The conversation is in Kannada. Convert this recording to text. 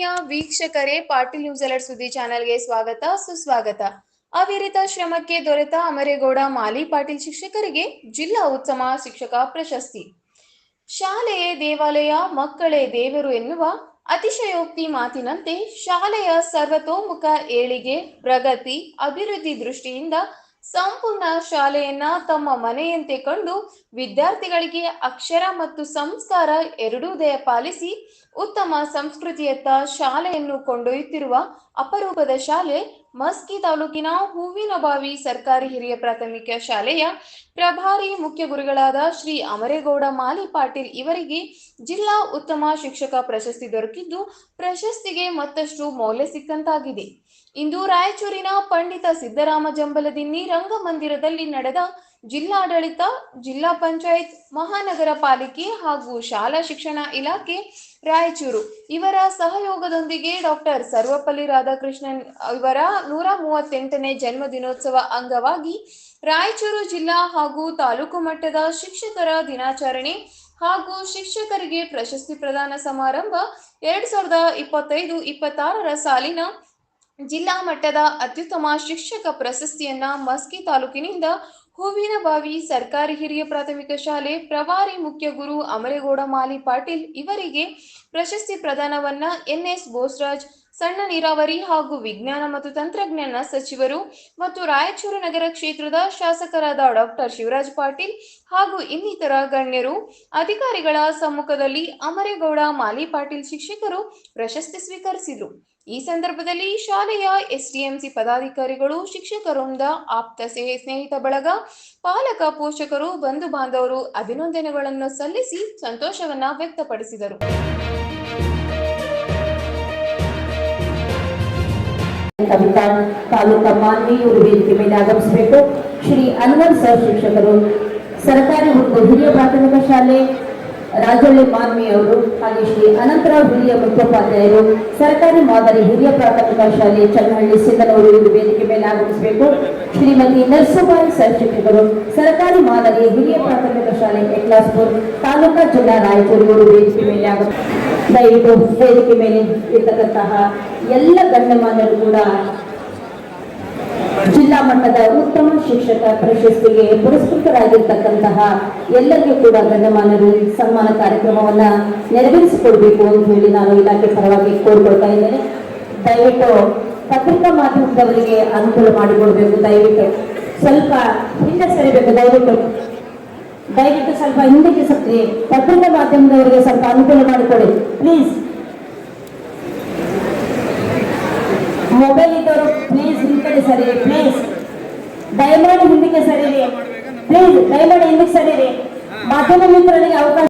ವೀಕ್ಷಕರೇ, ಪಾಟೀಲ್ ನ್ಯೂಸ್ ಅಲರ್ಟ್ ಸುದ್ದಿ ಚಾನೆಲ್ಗೆ ಸ್ವಾಗತ, ಸುಸ್ವಾಗತ. ಅವಿರತ ಶ್ರಮಕ್ಕೆ ದೊರೆತ ಅಮರೇಗೌಡ ಮಾಲಿ ಪಾಟೀಲ್ ಶಿಕ್ಷಕರಿಗೆ ಜಿಲ್ಲಾ ಉತ್ತಮ ಶಿಕ್ಷಕ ಪ್ರಶಸ್ತಿ. ಶಾಲೆಯೇ ದೇವಾಲಯ, ಮಕ್ಕಳೇ ದೇವರು ಎನ್ನುವ ಅತಿಶಯೋಕ್ತಿ ಮಾತಿನಂತೆ ಶಾಲೆಯ ಸರ್ವತೋಮುಖ ಏಳಿಗೆ ಪ್ರಗತಿ, ಅಭಿವೃದ್ಧಿ ದೃಷ್ಟಿಯಿಂದ ಸಂಪೂರ್ಣ ಶಾಲೆಯನ್ನ ತಮ್ಮ ಮನೆಯಂತೆ ಕಂಡು ವಿದ್ಯಾರ್ಥಿಗಳಿಗೆ ಅಕ್ಷರ ಮತ್ತು ಸಂಸ್ಕಾರ ಎರಡೂ ದಯ ಪಾಲಿಸಿ ಉತ್ತಮ ಸಂಸ್ಕೃತಿಯತ್ತ ಶಾಲೆಯನ್ನು ಕೊಂಡೊಯ್ಯುತ್ತಿರುವ ಅಪರೂಪದ ಶಾಲೆ ಮಸ್ಕಿ ತಾಲೂಕಿನ ಹೂವಿನಬಾವಿ ಸರ್ಕಾರಿ ಹಿರಿಯ ಪ್ರಾಥಮಿಕ ಶಾಲೆಯ ಪ್ರಭಾರಿ ಮುಖ್ಯ ಗುರುಗಳಾದ ಶ್ರೀ ಅಮರೇಗೌಡ, ಮಾಲಿ ಪಾಟೀಲ್ ಇವರಿಗೆ ಜಿಲ್ಲಾ ಉತ್ತಮ ಶಿಕ್ಷಕ ಪ್ರಶಸ್ತಿ ದೊರಕಿದ್ದು ಪ್ರಶಸ್ತಿಗೆ ಮತ್ತಷ್ಟು ಮೌಲ್ಯ ಸಿಕ್ಕಂತಾಗಿದೆ. ಇಂದು ರಾಯಚೂರಿನ ಪಂಡಿತ ಸಿದ್ದರಾಮ ಜಂಬಲದಿನ್ನಿ ರಂಗಮಂದಿರದಲ್ಲಿ ನಡೆದ ಜಿಲ್ಲಾಡಳಿತ, ಜಿಲ್ಲಾ ಪಂಚಾಯತ್, ಮಹಾನಗರ ಪಾಲಿಕೆ ಹಾಗೂ ಶಾಲಾ ಶಿಕ್ಷಣ ಇಲಾಖೆ, ರಾಯಚೂರು. ಇವರ ಸಹಯೋಗದೊಂದಿಗೆ ಡಾಕ್ಟರ್ ಸರ್ವಪಲ್ಲಿ ರಾಧಾಕೃಷ್ಣನ್ ಇವರ ನೂರ ಮೂವತ್ತೆಂಟನೇ ಜನ್ಮ ದಿನೋತ್ಸವ ಅಂಗವಾಗಿ ರಾಯಚೂರು ಜಿಲ್ಲಾ ಹಾಗೂ ತಾಲೂಕು ಮಟ್ಟದ ಶಿಕ್ಷಕರ ದಿನಾಚರಣೆ ಹಾಗೂ ಶಿಕ್ಷಕರಿಗೆ ಪ್ರಶಸ್ತಿ ಪ್ರದಾನ ಸಮಾರಂಭ ಎರಡ್ ಸಾವಿರದ ಇಪ್ಪತ್ತೈದು ಇಪ್ಪತ್ತಾರರ ಸಾಲಿನ ಜಿಲ್ಲಾ ಮಟ್ಟದ ಅತ್ಯುತ್ತಮ ಶಿಕ್ಷಕ ಪ್ರಶಸ್ತಿಯನ್ನ ಮಸ್ಕಿ ತಾಲೂಕಿನಿಂದ ಹೂವಿನಬಾವಿ ಸರ್ಕಾರಿ ಹಿರಿಯ ಪ್ರಾಥಮಿಕ ಶಾಲೆ ಪ್ರಭಾರಿ ಮುಖ್ಯ ಗುರು ಅಮರೇಗೌಡ, ಮಾಲಿ ಪಾಟೀಲ್ ಇವರಿಗೆ ಪ್ರಶಸ್ತಿ ಪ್ರದಾನವನ್ನ ಎನ್ಎಸ್ ಬೋಸ್ರಾಜ್ ಸಣ್ಣ ನೀರಾವರಿ ಹಾಗೂ ವಿಜ್ಞಾನ ಮತ್ತು ತಂತ್ರಜ್ಞಾನ ಸಚಿವರು ಮತ್ತು ರಾಯಚೂರು ನಗರ ಕ್ಷೇತ್ರದ ಶಾಸಕರಾದ ಡಾಕ್ಟರ್ ಶಿವರಾಜ್ ಪಾಟೀಲ್ ಹಾಗೂ ಇನ್ನಿತರ ಗಣ್ಯರು, ಅಧಿಕಾರಿಗಳ ಸಮ್ಮುಖದಲ್ಲಿ ಅಮರೇಗೌಡ ಮಾಲಿ ಪಾಟೀಲ್ ಶಿಕ್ಷಕರು ಪ್ರಶಸ್ತಿ ಸ್ವೀಕರಿಸಿದರು. ಈ ಸಂದರ್ಭದಲ್ಲಿ ಶಾಲೆಯ ಎಸ್ಡಿಎಂಸಿ ಪದಾಧಿಕಾರಿಗಳು, ಶಿಕ್ಷಕರಿಂದ ಆಪ್ತ ಸ್ನೇ- ಸ್ನೇಹಿತ ಬಳಗ, ಪಾಲಕ ಪೋಷಕರು, ಬಂಧು ಬಾಂಧವರು ಅಭಿನಂದನೆಗಳನ್ನು ಸಲ್ಲಿಸಿ ಸಂತೋಷವನ್ನ ವ್ಯಕ್ತಪಡಿಸಿದರು. ಕವಿತಾ ತಾಲೂಕಾ ಮಾನ್ವಿಯೂರು ವೇದಿಕೆ ಮೇಲೆ ಆಗಮಿಸಬೇಕು. ಶ್ರೀ ಅನ್ವರ್ ಸರ್ ಶಿಕ್ಷಕರು, ಸರ್ಕಾರಿ ಮತ್ತು ಹಿರಿಯ ಪ್ರಾಥಮಿಕ ಶಾಲೆ ರಾಜಳ್ಳಿ ಮಾನ್ವಿ ಅವರು ಹಾಗೆ ಶ್ರೀ ಅನಂತರಾವ್ ಹಿರಿಯ ಮುಖ್ಯೋಪಾಧ್ಯಾಯರು, ಸರ್ಕಾರಿ ಮಾದರಿ ಹಿರಿಯ ಪ್ರಾಥಮಿಕ ಶಾಲೆ ಚನ್ನಹಳ್ಳಿ ಸಿದ್ದನವರು ಇವರು ವೇದಿಕೆ ಮೇಲೆ ಆಗಮಿಸಬೇಕು. ಶ್ರೀಮತಿ ನರ್ಸುಬಾಯಿ ಶಿಕ್ಷಕರು, ಸರ್ಕಾರಿ ಮಾದರಿ ಹಿರಿಯ ಪ್ರಾಥಮಿಕ ಶಾಲೆ ಎಕ್ಲಾಸ್ಪುರ್ ತಾಲೂಕಾ ಜಿಲ್ಲಾ ರಾಯಚೂರು ವೇದಿಕೆ ಮೇಲೆ ಆಗ ದಯವಿಟ್ಟು ವೇದಿಕೆ ಮೇಲೆ ಇರ್ತಕ್ಕಂತಹ ಎಲ್ಲ ಗಣ್ಯಮಾನ್ಯರು ಕೂಡ ಮಟ್ಟದ ಉತ್ತಮ ಶಿಕ್ಷಕ ಪ್ರಶಸ್ತಿಗೆ ಪುರಸ್ಕೃತರಾಗಿರ್ತಕ್ಕಂತಹ ಎಲ್ಲರಿಗೂ ಕೂಡ ಗಣ್ಯಮಾನ್ಯರು ಸನ್ಮಾನ ಕಾರ್ಯಕ್ರಮವನ್ನ ನೆರವೇರಿಸಿಕೊಡ್ಬೇಕು ಅಂತ ಹೇಳಿ ನಾನು ಇಲಾಖೆ ಪರವಾಗಿ ಕೋರ್ಕೊಳ್ತಾ ಇದ್ದೇನೆ. ದಯವಿಟ್ಟು ಪತ್ರಿಕಾ ಮಾಧ್ಯಮದವರಿಗೆ ಅನುಕೂಲ ಮಾಡಿಕೊಡ್ಬೇಕು. ದಯವಿಟ್ಟು ಸ್ವಲ್ಪ ಹಿಂದೆ ಸರಿಬೇಕು. ದಯವಿಟ್ಟು ದಯವಿಟ್ಟು ಸ್ವಲ್ಪ ಹಿಂದಕ್ಕೆ ಸತ್ರಿ ಪತ್ರಿಕಾ ಮಾಧ್ಯಮದವರಿಗೆ ಸ್ವಲ್ಪ ಅನುಕೂಲ ಮಾಡಿಕೊಡಿ. ಪ್ಲೀಸ್ ಮೊಬೈಲ್ ಇದ್ದವರು ಪ್ಲೀಸ್ ಹಿಂದ್ಗಡೆ ಸರಿ ಪ್ಲೀಸ್ ದಯಮಾಡಿ ರೀ. ಸರಿರಿ ಪ್ಲೀಸ್ ದಯಮಾಡಿ ಹಿಂದಕ್ಕೆ ಸರಿರಿ ಮಾಧ್ಯಮ ಮಿತ್ರರಿಗೆ ಅವಕಾಶ